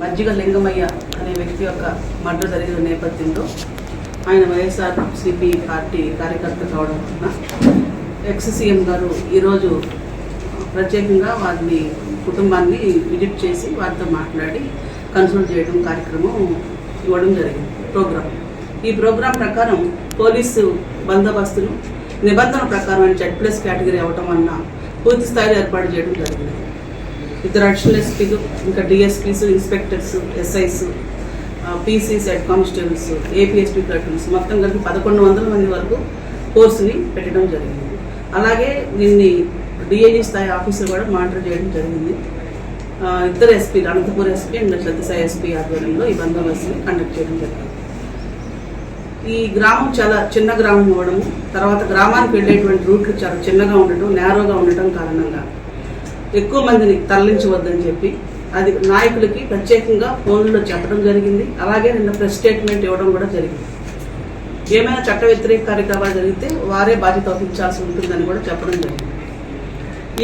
మజ్జిగ లింగమయ్య అనే వ్యక్తి యొక్క మర్డర్ జరిగిన నేపథ్యంలో ఆయన వైఎస్ఆర్ సిపి పార్టీ కార్యకర్త కావడం వలన ఎక్స్ సీఎం గారు ఈరోజు ప్రత్యేకంగా వారిని కుటుంబాన్ని విజిట్ చేసి వారితో మాట్లాడి కన్సల్ట్ చేయడం కార్యక్రమం ఇవ్వడం జరిగింది. ప్రోగ్రాం. ఈ ప్రోగ్రాం ప్రకారం పోలీసు బందోబస్తును నిబంధన ప్రకారం జెడ్ ప్లస్ కేటగిరీ అవ్వటం వలన పూర్తి స్థాయిలో ఏర్పాటు చేయడం జరిగింది. ఇద్దరు అడిషనల్ ఎస్పీలు ఇంకా DSPs inspectors SIs PCs head constables APSP platoons మొత్తం కలిపి పదకొండు వందల మంది వరకు కోర్సుని పెట్టడం జరిగింది. అలాగే దీన్ని డిఐజీ స్థాయి ఆఫీసర్ కూడా మానిటర్ చేయడం జరిగింది. ఇద్దరు SP Anantapur SP and Sathya Sai SP ఆధ్వర్యంలో ఈ బందోబస్తుని కండక్ట్ చేయడం జరిగింది. ఈ గ్రామం చాలా చిన్న గ్రామం అవ్వడము తర్వాత గ్రామానికి వెళ్ళేటువంటి రూట్లు చాలా చిన్నగా ఉండటం నేరోగా ఉండటం కారణంగా ఎక్కువ మందిని తరలించవద్దని చెప్పి అది నాయకులకి ప్రత్యేకంగా ఫోన్లో చెప్పడం జరిగింది. అలాగే నిన్న ప్రెస్ స్టేట్మెంట్ ఇవ్వడం కూడా జరిగింది. ఏమైనా చట్ట వ్యతిరేక కార్యక్రమాలు జరిగితే వారే బాధ్యత వహించాల్సి ఉంటుందని కూడా చెప్పడం జరిగింది.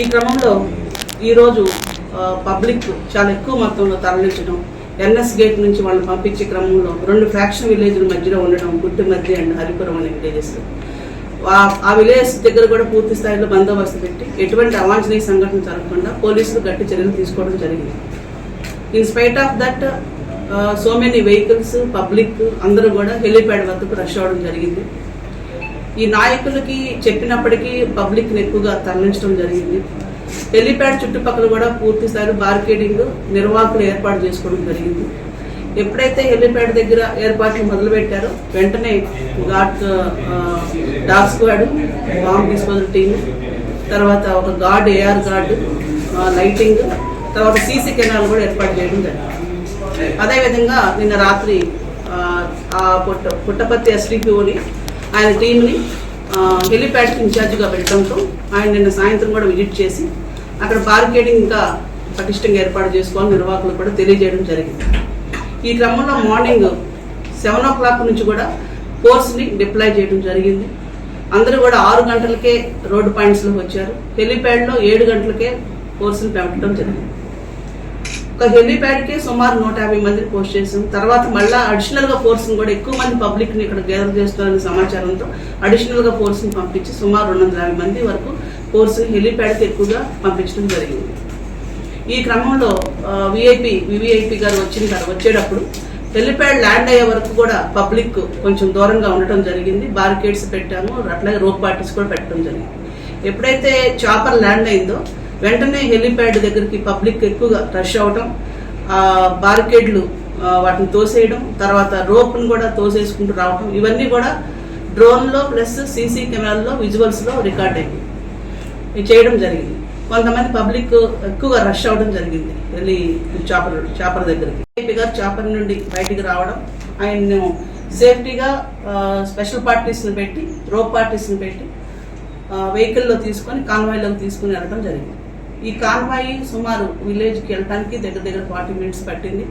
ఈ క్రమంలో ఈరోజు పబ్లిక్ చాలా ఎక్కువ మొత్తంలో తరలించడం ఎన్ఎస్ గేట్ నుంచి వాళ్ళని పంపించే క్రమంలో రెండు ఫ్యాక్షన్ విలేజ్ల మధ్యలో ఉండడం గుడ్డు మధ్య అండ్ హరిపురం అనే విలేజెస్ ఆ- విలేజ్ దగ్గర కూడా పూర్తి స్థాయిలో బందోబస్తు పెట్టి ఎటువంటి అవాంఛనీయ సంఘటన జరగకుండా పోలీసులు గట్టి చర్యలు తీసుకోవడం జరిగింది. In spite of that so many vehicles public అందరూ కూడా హెలిప్యాడ్ వద్దకు రష్ అవ్వడం జరిగింది. ఈ నాయకులకి చెప్పినప్పటికీ పబ్లిక్ని ఎక్కువగా తరలించడం జరిగింది. హెలిప్యాడ్ చుట్టుపక్కల కూడా పూర్తి స్థాయిలో బార్కేడింగ్ నిర్వాహకులు ఏర్పాటు చేసుకోవడం జరిగింది. ఎప్పుడైతే హెలిప్యాడ్ దగ్గర ఏర్పాట్లు మొదలు పెట్టారో వెంటనే ghat dog squad bomb disposal team తర్వాత ఒక గార్డ్ ఏఆర్ గార్డు లైటింగ్ తర్వాత సీసీ కెనాల్ కూడా ఏర్పాటు చేయడం జరిగింది. అదేవిధంగా నిన్న రాత్రి ఆ, పుట్ట పుట్టపర్తి ఎస్డిపిఓని ఆయన టీంని హెలిప్యాడ్కి ఇన్ఛార్జ్గా పెట్టడంతో ఆయన నిన్న సాయంత్రం కూడా విజిట్ చేసి అక్కడ బార్కేడింగ్ ఇంకా పటిష్టంగా ఏర్పాటు చేసుకోవాలని నిర్వాహకులు కూడా తెలియజేయడం జరిగింది. ఈ క్రమంలో మార్నింగ్ సెవెన్ ఓ క్లాక్ నుంచి కూడా ఫోర్స్ని డిప్లాయ్ చేయడం జరిగింది. అందరూ కూడా ఆరు గంటలకే రోడ్డు పాయింట్స్లోకి వచ్చారు. హెలీప్యాడ్లో ఏడు గంటలకే ఫోర్స్ని పెట్టడం జరిగింది. ఒక హెలీప్యాడ్కే సుమారు నూట యాభై మందిని పోస్ట్ చేసాం తర్వాత మళ్ళీ అడిషనల్గా ఫోర్స్ని కూడా ఎక్కువ మంది పబ్లిక్ని ఇక్కడ గ్యాదర్ చేస్తున్నారనే సమాచారంతో అడిషనల్గా ఫోర్స్ని పంపించి సుమారు రెండు వందల యాభై మంది వరకు ఫోర్స్ని హెలీప్యాడ్కి ఎక్కువగా పంపించడం జరిగింది. ఈ క్రమంలో విఐపి వివిఐపి గారు వచ్చిన తర్వాత వచ్చేటప్పుడు హెలిప్యాడ్ ల్యాండ్ అయ్యే వరకు కూడా పబ్లిక్ కొంచెం దూరంగా ఉండటం జరిగింది. బారికేడ్స్ పెట్టాము అట్లాగే రోప్ పార్టీస్ కూడా పెట్టడం జరిగింది. ఎప్పుడైతే చాపర్ ల్యాండ్ అయిందో వెంటనే హెలిప్యాడ్ దగ్గరికి పబ్లిక్ ఎక్కువగా రష్ అవ్వటం బార్కేడ్లు బారికేడ్లు వాటిని తోసేయడం తర్వాత రోప్ను కూడా తోసేసుకుంటూ రావటం ఇవన్నీ కూడా డ్రోన్లో ప్లస్ సీసీ కెమెరాల్లో విజువల్స్లో రికార్డ్ అయింది చేయడం జరిగింది. కొంతమంది పబ్లిక్ ఎక్కువగా రష్ అవ్వడం జరిగింది. వెళ్ళి చాపర్ చాపర్ దగ్గరికి. ఏపీ గారు చాపర్ నుండి బయటికి రావడం ఆయన్ను సేఫ్టీగా స్పెషల్ పార్టీస్ని పెట్టి రోప్ పార్టీస్ని పెట్టి వెహికల్లో తీసుకొని కాన్వాయ్లోకి తీసుకుని వెళ్ళడం జరిగింది. ఈ కాన్వాయ్ సుమారు విలేజ్కి వెళ్ళడానికి దగ్గర దగ్గర ఫార్టీ మినిట్స్ పట్టింది.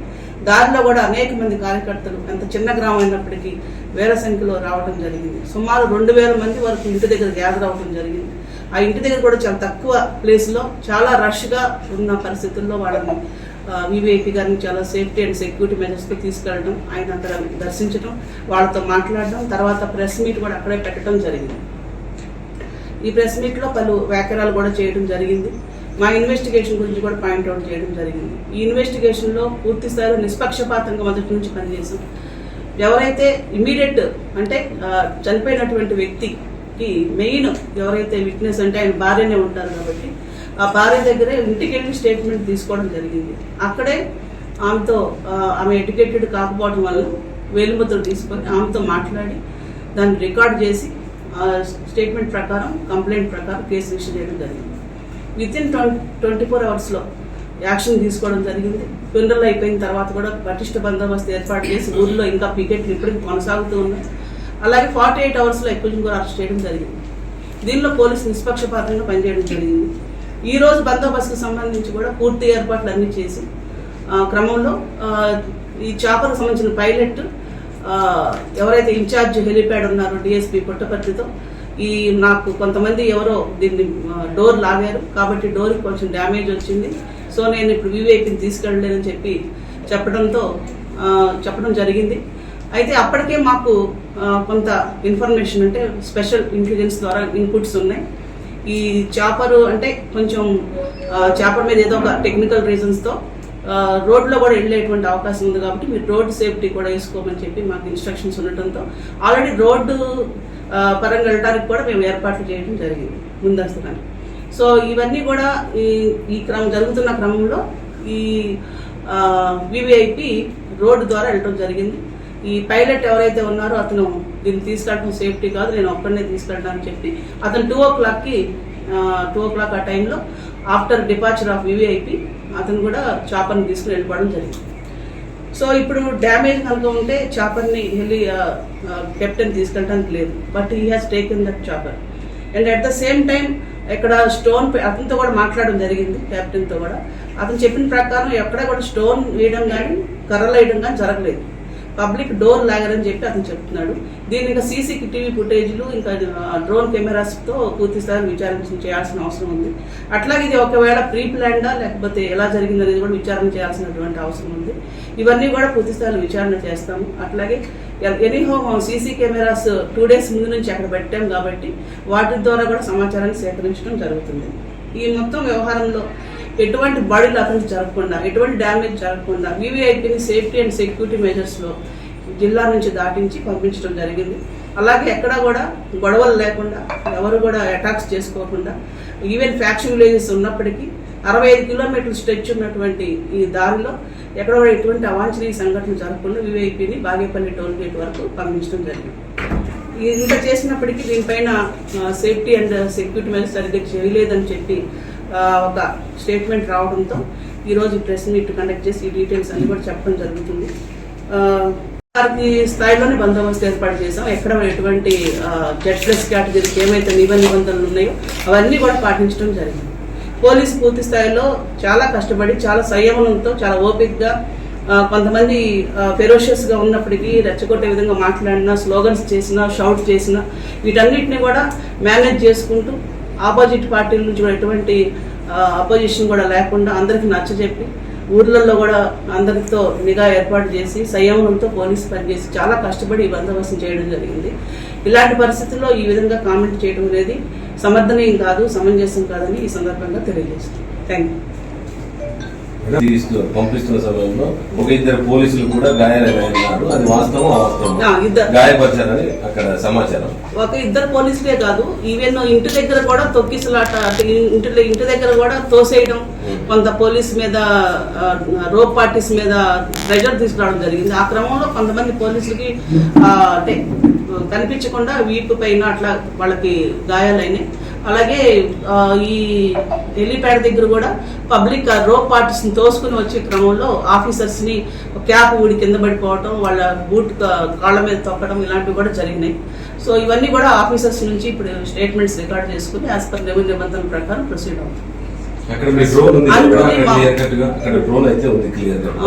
దారిలో కూడా అనేక మంది కార్యకర్తలు ఎంత చిన్న గ్రామం అయినప్పటికీ వేల సంఖ్యలో రావడం జరిగింది. సుమారు రెండు వేల మంది వరకు ఇంటి దగ్గర గ్యాదర్ అవ్వడం జరిగింది. ఆ ఇంటి దగ్గర కూడా చాలా తక్కువ ప్లేస్లో చాలా రష్గా ఉన్న పరిస్థితుల్లో వాళ్ళని వివిఐపి గారిని చాలా సేఫ్టీ అండ్ సెక్యూరిటీ మెజర్స్తో తీసుకెళ్ళడం ఆయన అక్కడ దర్శించడం వాళ్ళతో మాట్లాడడం తర్వాత ప్రెస్ మీట్ కూడా అక్కడే పెట్టడం జరిగింది. ఈ ప్రెస్ మీట్లో పలు వ్యాఖ్యలు కూడా చేయడం జరిగింది. మా ఇన్వెస్టిగేషన్ గురించి కూడా పాయింట్అవుట్ చేయడం జరిగింది. ఈ ఇన్వెస్టిగేషన్లో పూర్తి స్థాయిలో నిష్పక్షపాతంగా మొదటి నుంచి పనిచేసాం ఎవరైతే ఇమీడియట్ అంటే చనిపోయినటువంటి వ్యక్తి వ్యక్తికి మెయిన్ ఎవరైతే విట్నెస్ అంటే ఆయన భార్యనే ఉంటారు కాబట్టి ఆ భార్య దగ్గరే ఇంటికి వెళ్ళి స్టేట్మెంట్ తీసుకోవడం జరిగింది. అక్కడే ఆమెతో ఆమె ఎడ్యుకేటెడ్ కాకపోవడం వల్ల వేలుముద్ర తీసుకొని ఆమెతో మాట్లాడి దాన్ని రికార్డ్ చేసి ఆ స్టేట్మెంట్ ప్రకారం కంప్లైంట్ ప్రకారం కేసు రిజిస్టర్ చేయడం జరిగింది. విత్ ఇన్ ట్వంటీ ఫోర్ అవర్స్లో యాక్షన్ తీసుకోవడం జరిగింది. పిల్లలు అయిపోయిన తర్వాత కూడా పటిష్ట బందోబస్తు ఏర్పాటు చేసి ఊర్లో ఇంకా పికెట్లు ఇప్పటికీ కొనసాగుతూ ఉన్నాయి. అలాగే ఫార్టీ ఎయిట్ అవర్స్లో ఎక్కువ కూడా అరెస్ట్ చేయడం జరిగింది. దీనిలో పోలీసు నిష్పక్షపాతంగా పనిచేయడం జరిగింది. ఈ రోజు బందోబస్తుకు సంబంధించి కూడా పూర్తి ఏర్పాట్లు అన్ని చేసి క్రమంలో ఈ చేపలకు సంబంధించిన పైలట్ ఎవరైతే ఇన్ఛార్జ్ హెలిప్యాడ్ ఉన్నారో డిఎస్పీ పుట్టపర్తితో ఈ నాకు కొంతమంది ఎవరో దీన్ని డోర్ లాగారు. కాబట్టి డోర్కి కొంచెం డ్యామేజ్ వచ్చింది. సో నేను ఇప్పుడు వివేక్ని తీసుకెళ్ళలేదని చెప్పి చెప్పడంతో చెప్పడం జరిగింది. అయితే అప్పటికే మాకు కొంత ఇన్ఫర్మేషన్ అంటే స్పెషల్ ఇంటెలిజెన్స్ ద్వారా ఇన్పుట్స్ ఉన్నాయి. ఈ చేపలు అంటే కొంచెం చేపల మీద ఏదో ఒక టెక్నికల్ రీజన్స్తో రోడ్లో కూడా వెళ్ళేటువంటి అవకాశం ఉంది కాబట్టి మీరు రోడ్ సేఫ్టీ కూడా వేసుకోమని చెప్పి మాకు ఇన్స్ట్రక్షన్స్ ఉండటంతో ఆల్రెడీ రోడ్డు పరంగా వెళ్ళడానికి కూడా మేము ఏర్పాట్లు చేయడం జరిగింది ముందస్తుగానే. సో ఇవన్నీ కూడా ఈ ఈ క్రమం జరుగుతున్న క్రమంలో ఈ వివిఐపి రోడ్డు ద్వారా వెళ్ళడం జరిగింది. ఈ పైలట్ ఎవరైతే ఉన్నారో అతను దీన్ని తీసుకెళ్ళడం సేఫ్టీ కాదు నేను ఒక్కడనే తీసుకెళ్ళడానికి చెప్పి. అతను టూ ఓ క్లాక్కి టూ ఓ క్లాక్ ఆ టైంలో ఆఫ్టర్ డిపార్చర్ ఆఫ్ వివిఐపి అతను కూడా చాపర్ని తీసుకుని వెళ్ళిపోవడం జరిగింది. సో ఇప్పుడు డ్యామేజ్ కనుక ఉంటే చాపర్ని వెళ్ళి కెప్టెన్ తీసుకెళ్ళడానికి లేదు. But he has taken that chopper and at the same time ఇక్కడ స్టోన్ అతనితో కూడా మాట్లాడడం జరిగింది కెప్టెన్తో కూడా. అతను చెప్పిన ప్రకారం ఎక్కడ కూడా స్టోన్ వేయడం కానీ కర్రలు వేయడం కానీ జరగలేదు. పబ్లిక్ డోర్ లాగరని చెప్పి అతను చెప్తున్నాడు. దీని ఇంకా సీసీ టీవీ ఫుటేజ్లు ఇంకా డ్రోన్ కెమెరాస్తో పూర్తి స్థాయి విచారణ చేయాల్సిన అవసరం ఉంది. అట్లాగే ఇది ఒకవేళ ప్రీ ప్లాన్డా లేకపోతే ఎలా జరిగింది అనేది కూడా విచారణ చేయాల్సినటువంటి అవసరం ఉంది. ఇవన్నీ కూడా పూర్తి స్థాయిలో విచారణ చేస్తాము. అట్లాగే anyhow CC cameras two days ముందు నుంచి అక్కడ పెట్టాం కాబట్టి వాటి ద్వారా కూడా సమాచారాన్ని సేకరించడం జరుగుతుంది. ఈ మొత్తం వ్యవహారంలో ఎటువంటి బాడీలు అతను జరగకుండా ఎటువంటి డ్యామేజ్ జరగకుండా వివిఐపిని సేఫ్టీ అండ్ సెక్యూరిటీ మెజర్స్లో జిల్లా నుంచి దాటించి పంపించడం జరిగింది. అలాగే ఎక్కడా కూడా గొడవలు లేకుండా ఎవరు కూడా అటాక్స్ చేసుకోకుండా ఈవెన్ ఫ్యాక్షన్ విలేజెస్ ఉన్నప్పటికీ అరవై ఐదు కిలోమీటర్లు స్ట్రెచ్ ఉన్నటువంటి ఈ దారిలో ఎక్కడ కూడా ఎటువంటి అవాంఛనీయ సంఘటన జరగకుండా వివైపీని బాగేపల్లి టోల్ గేట్ వరకు పంపించడం జరిగింది. ఇంత చేసినప్పటికీ దీనిపైన సేఫ్టీ అండ్ సెక్యూరిటీ మీద సరిగ్గా చేయలేదని చెప్పి ఒక స్టేట్మెంట్ రావడంతో ఈరోజు ప్రెస్ మీట్ కండక్ట్ చేసి ఈ డీటెయిల్స్ అన్ని కూడా చెప్పడం జరుగుతుంది. ఆ, వారికి స్థాయిలోనే బందోబస్తు ఏర్పాటు చేసాం ఎక్కడ ఎటువంటి జెడ్ ప్లస్ కేటగిరీకి ఏమైతే నిబంధ నిబంధనలు ఉన్నాయో అవన్నీ కూడా పాటించడం జరిగింది. పోలీసు పూర్తి స్థాయిలో చాలా కష్టపడి చాలా సంయమనంతో చాలా ఓపికగా కొంతమంది ఫెరోషియస్గా ఉన్నప్పటికీ రెచ్చగొట్టే విధంగా మాట్లాడినా స్లోగన్స్ చేసినా షౌట్ చేసినా వీటన్నిటిని కూడా మేనేజ్ చేసుకుంటూ ఆపోజిట్ పార్టీల నుంచి కూడా ఎటువంటి అపోజిషన్ కూడా లేకుండా అందరికీ నచ్చజెప్పి ఊర్లలో కూడా అందరితో నిఘా ఏర్పాటు చేసి సంయమనంతో పోలీసు పనిచేసి చాలా కష్టపడి ఈ బందోబస్తు చేయడం జరిగింది. ఇలాంటి పరిస్థితుల్లో ఈ విధంగా కామెంట్ చేయడం అనేది సమర్థనీయం కాదు సమంజసం కాదని ఈ సందర్భంగా తెలియజేస్తుంది థ్యాంక్ యూ పంపిస్తున్న సమయంలో ఒక ఇద్దరు పోలీసులు కూడా గాయాలయ్యారు. అది వాస్తవం అవాస్తవం. గాయపరిచారని అక్కడ సమాచారం. ఒక ఇద్దరు పోలీసులే కాదు ఈవెన్ ఇంటి దగ్గర కూడా తొక్కిసలాట ఇంటి ఇంటి దగ్గర కూడా తోసేయడం కొంత పోలీస్ మీద రోప్ పార్టీస్ మీద ప్రెజర్ తీసుకురావడం జరిగింది. ఆ క్రమంలో కొంతమంది పోలీసులకి అంటే కనిపించకుండా వీపు పైన అట్లా వాళ్ళకి గాయాలైనాయి. అలాగే ఈ హెలీప్యాడ్ దగ్గర కూడా పబ్లిక్ రోప్ పార్టీస్ని తోసుకుని వచ్చే క్రమంలో ఆఫీసర్స్ని క్యాప్ ఊడి కింద పడిపోవటం వాళ్ళ బూట్ కాళ్ళ మీద తొక్కడం ఇలాంటివి కూడా జరిగినాయి. సో ఇవన్నీ కూడా ఆఫీసర్స్ నుంచి ఇప్పుడు స్టేట్మెంట్స్ రికార్డ్ చేసుకుని యాజ్ పర్ నిబంధనల ప్రకారం ప్రొసీడ్ అవుతుంది అక్కడ మీ డ్రోన్ ఉంది క్లియర్ కట్గా అక్కడ డ్రోన్ అయితే ఉంది క్లియర్ కట్.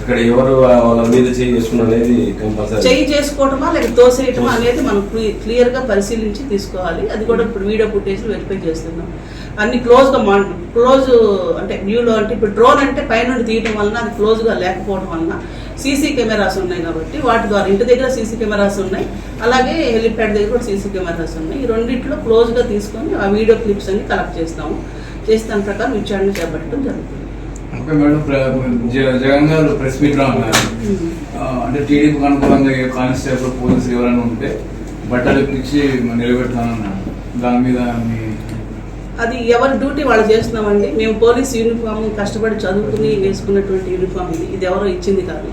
అక్కడ ఎవరు వాళ్ళ మీద చేయి చేసుకున్న అనేది కంపల్సరీ చేయి చేసుకోవటమా లేక తోసేయటమా అనేది మనం క్లియర్గా పరిశీలించి తీసుకోవాలి. అది కూడా ఇప్పుడు వీడియో ఫుటేజ్ వెరిఫై చేస్తున్నాం. అన్ని క్లోజ్గా క్లోజ్ అంటే వ్యూలో అంటే ఇప్పుడు డ్రోన్ అంటే పైనుండి తీయటం వలన అది క్లోజ్గా లేకపోవడం వలన సీసీ కెమెరాస్ ఉన్నాయి కాబట్టి వాటి ద్వారా ఇంటి దగ్గర సీసీ కెమెరాస్ ఉన్నాయి. అలాగే హెలిప్యాడ్ దగ్గర కూడా సీసీ కెమెరాస్ ఉన్నాయి. ఈ రెండిట్లో క్లోజ్గా తీసుకొని ఆ వీడియో క్లిప్స్ అన్ని కలెక్ట్ చేస్తాము. చేసి దాని ప్రకారం విచారణ చేపట్టడం జరుగుతుంది. ఓకే మేడం జగన్ గారు ప్రెస్ మీట్లో అన్నారు అంటే టీడీపీకి అనుకూలంగా ఏ కానిస్టేబుల్ పోలీసులు ఎవరైనా ఉంటే బట్టలు ఇప్పించి నిలబెడతానన్నారు. దాని మీద మీ అది ఎవరి డ్యూటీ వాళ్ళు చేస్తున్నామండి. మేము పోలీస్ యూనిఫామ్ కష్టపడి చదువుకుని వేసుకున్నటువంటి యూనిఫామ్ ఇది. ఇది ఎవరో ఇచ్చింది కాదు.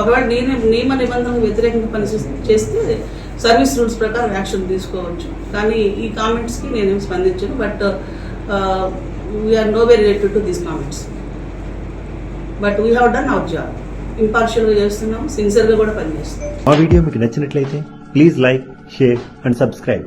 ఒకవేళ నియమ నియమ నిబంధనలకు వ్యతిరేకంగా పని చేస్- చేస్తే సర్వీస్ రూల్స్ ప్రకారం యాక్షన్ తీసుకోవచ్చు. కానీ ఈ కామెంట్స్కి నేనేం స్పందించను. But we're no way related to these comments but we have done our job ఇంపార్షియల్గా చేస్తున్నాం సిన్సియర్గా కూడా పనిచేస్తున్నాం. మా వీడియో మీకు నచ్చినట్లయితే please like share and subscribe